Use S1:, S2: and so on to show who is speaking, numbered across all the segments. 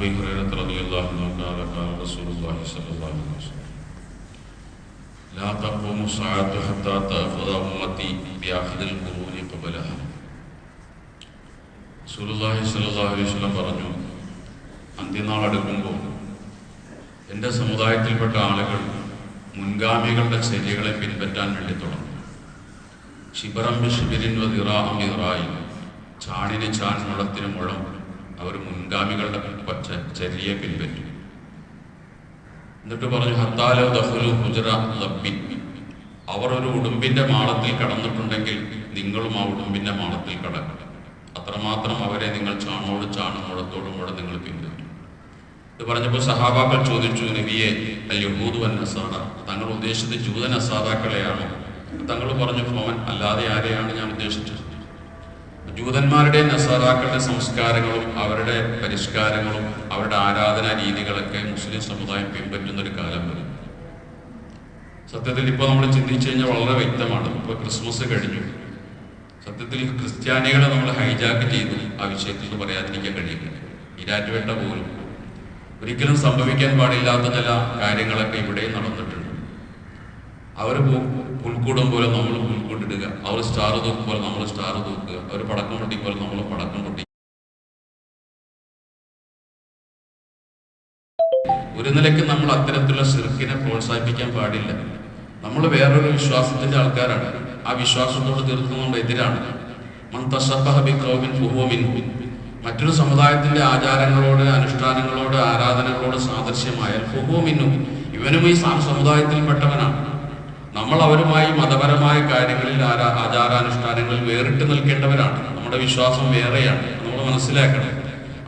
S1: أبي هريرة رضي الله عنه قال قال رسول الله صلى الله عليه وسلم لا تقوم الساعة حتى تأخذ أمتي بأخذ القرون قبلها സുലുല്ലാഹി സല്ലാഹു അലൈഹി വസല്ലം പറഞ്ഞു അന്ത്യനാൾ അടുക്കുമ്പോൾ എൻ്റെ സമുദായത്തിൽപ്പെട്ട ആളുകൾ മുൻഗാമികളുടെ ചര്യകളെ പിൻപറ്റാൻ വേണ്ടി തുടങ്ങും ശിബറം ഷിബിരിൻ വതിറാഹം ഇറായി ചാണിന് ചാൻ മുഴത്തിന് മുഴം അവർ മുൻഗാമികളുടെ ചര്യയെ പിൻപറ്റും. എന്നിട്ട് പറഞ്ഞു ഹത്താലോ ദഹുലു ഹുജറ ലബ്ബി അവർ ഒരു ഉടുമ്പിന്റെ മാളത്തിൽ കടന്നിട്ടുണ്ടെങ്കിൽ നിങ്ങളും ആ ഉടുമ്പിന്റെ മാളത്തിൽ കടക്കണം അത്രമാത്രം അവരെ നിങ്ങൾ ചാണോട് ചാണും മുഴത്തോടും മുഴ നിങ്ങൾ പിന്തുടരും. ഇത് പറഞ്ഞപ്പോൾ സഹാബാക്കൾ ചോദിച്ചു നബിയെ യഹൂദ് വൻ നസാറ. തങ്ങൾ ഉദ്ദേശിച്ചത് ജൂതൻ നസാറാക്കളെയാണോ? തങ്ങൾ പറഞ്ഞു ഫോമൻ അല്ലാതെ ആരെയാണ് ഞാൻ ഉദ്ദേശിച്ചത്? ജൂതന്മാരുടെ നസാറാക്കളുടെ സംസ്കാരങ്ങളും അവരുടെ പരിഷ്കാരങ്ങളും അവരുടെ ആരാധനാ രീതികളൊക്കെ മുസ്ലിം സമുദായം പിൻപറ്റുന്ന ഒരു കാലം വരും. സത്യത്തിൽ ഇപ്പോൾ നമ്മൾ ചിന്തിച്ചു കഴിഞ്ഞാൽ വളരെ വ്യക്തമാണ്. ഇപ്പോൾ ക്രിസ്മസ് കഴിഞ്ഞു. സത്യത്തിൽ ക്രിസ്ത്യാനികളെ നമ്മൾ ഹൈജാക്ക് ചെയ്തു. ആ വിഷയത്തിൽ പറയാതിരിക്കാൻ കഴിയില്ല ഇരാറ്റുവേണ്ട പോലും. ഒരിക്കലും സംഭവിക്കാൻ പാടില്ലാത്ത ചില കാര്യങ്ങളൊക്കെ ഇവിടെ നടന്നിട്ടുണ്ട്. അവർ പുൽക്കൂടം പോലെ നമ്മൾ പുൽക്കൂട്ടിടുക. അവർ സ്റ്റാർ തൂക്കും പോലെ നമ്മൾ സ്റ്റാർ തൂക്കുക അവർ പടക്കം പൊട്ടി പോലെ നമ്മൾ പടക്കം പൊട്ടി. ഒരു നിലയ്ക്ക് നമ്മൾ അത്തരത്തിലുള്ള ശിർക്കിനെ പ്രോത്സാഹിപ്പിക്കാൻ പാടില്ല. നമ്മൾ വേറൊരു വിശ്വാസത്തിന്റെ ആൾക്കാരാണ്. ആ വിശ്വാസത്തോട് തീർക്കുന്നതുകൊണ്ട് എതിരാണ്. മറ്റൊരു സമുദായത്തിന്റെ ആചാരങ്ങളോട് അനുഷ്ഠാനങ്ങളോട് ആരാധനകളോട് സാദൃശ്യമായാൽ ഇവനും ഈ സമുദായത്തിൽപ്പെട്ടവൻ നമ്മൾ അവരുമായി മതപരമായ കാര്യങ്ങളിൽ ആരാ ആചാരാനുഷ്ഠാനങ്ങളിൽ വേറിട്ട് നിൽക്കേണ്ടവരാണ്. നമ്മുടെ വിശ്വാസം വേറെയാണ്. നമ്മൾ മനസ്സിലാക്കണം.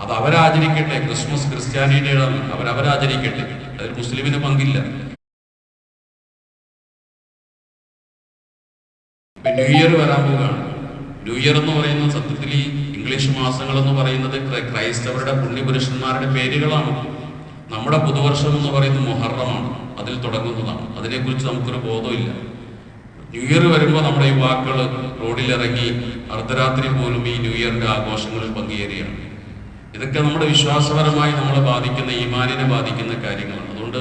S1: അത് അവരാചരിക്കട്ടെ. ക്രിസ്മസ് ക്രിസ്ത്യാനിയുടേതാണ് അവരവരാചരിക്കട്ടെ അതിൽ മുസ്ലിമിന് പങ്കില്ല. ന്യൂ ഇയർ വരാൻ പോവുകയാണ്. ന്യൂ ഇയർ എന്ന് പറയുന്ന സത്യത്തിൽ ഈ ഇംഗ്ലീഷ് മാസങ്ങൾ എന്ന് പറയുന്നത് ക്രൈസ്തവരുടെ പുണ്യപുരുഷന്മാരുടെ പേരുകളാണ്. നമ്മുടെ പുതുവർഷം എന്ന് പറയുന്നത് മൊഹറമാണ്. അതിൽ തുടങ്ങുന്നതാണ്. അതിനെക്കുറിച്ച് നമുക്കൊരു ബോധമില്ല. ന്യൂ ഇയർ വരുമ്പോൾ നമ്മുടെ യുവാക്കൾ റോഡിലിറങ്ങി അർദ്ധരാത്രി പോലും ഈ ന്യൂ ഇയറിന്റെ ആഘോഷങ്ങളിൽ പങ്കുചേരുകയാണ്. ഇതൊക്കെ നമ്മുടെ വിശ്വാസപരമായി നമ്മളെ ബാധിക്കുന്ന ഈമാനിനെ ബാധിക്കുന്ന കാര്യങ്ങളാണ്. അതുകൊണ്ട്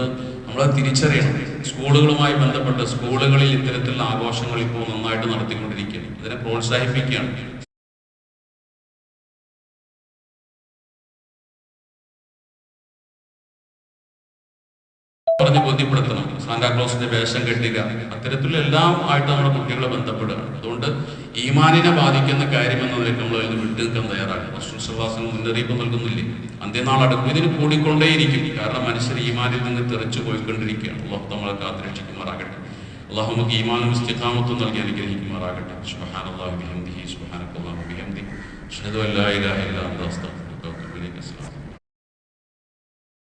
S1: നമ്മളെ തിരിച്ചറിയണം. സ്കൂളുകളുമായി ബന്ധപ്പെട്ട് സ്കൂളുകളിൽ ഇത്തരത്തിലുള്ള ആഘോഷങ്ങൾ ഇപ്പോൾ നന്നായിട്ട് നടത്തിക്കൊണ്ടിരിക്കുകയാണ്. ഇതിനെ പ്രോത്സാഹിപ്പിക്കുകയാണ്. പറഞ്ഞ് ബോധ്യപ്പെടുത്തണം. സാന്താക്ലോസിന്റെ വേഷം കെട്ടില്ല. അത്തരത്തിലുള്ള എല്ലാം ആയിട്ട് നമ്മുടെ കുട്ടികളെ ബന്ധപ്പെടുകയാണ് അതുകൊണ്ട് ഈമാനിനെ ബാധിക്കുന്ന കാര്യം എന്ന നിലയ്ക്ക് നമ്മൾ അതിന് വിട്ടുനിൽക്കാൻ തയ്യാറാണ്. റസൂൽസവാസം മുന്നറിയിപ്പ് നൽകുന്നില്ലേ? അന്ത്യനാൾ അടുക്കും. ഇതിന് കൂടിക്കൊണ്ടേയിരിക്കും. കാരണം മനുഷ്യർ ഈമാനിൽ നിന്ന് തെറിച്ചു പോയിക്കൊണ്ടിരിക്കുകയാണ്. അള്ളാഹു നമ്മളെ കാത്തുരക്ഷിക്കുമാറാകട്ടെ. അള്ളാഹു നമുക്ക് ഈമാനും ഇസ്തിഖാമത്തും നൽകി അനുഗ്രഹിക്കുമാറാകട്ടെ. സുബ്ഹാനല്ലാഹി ബിഹംദിഹി സുബ്ഹാനക്കല്ലാഹു അല്ലാ ഇലാഹ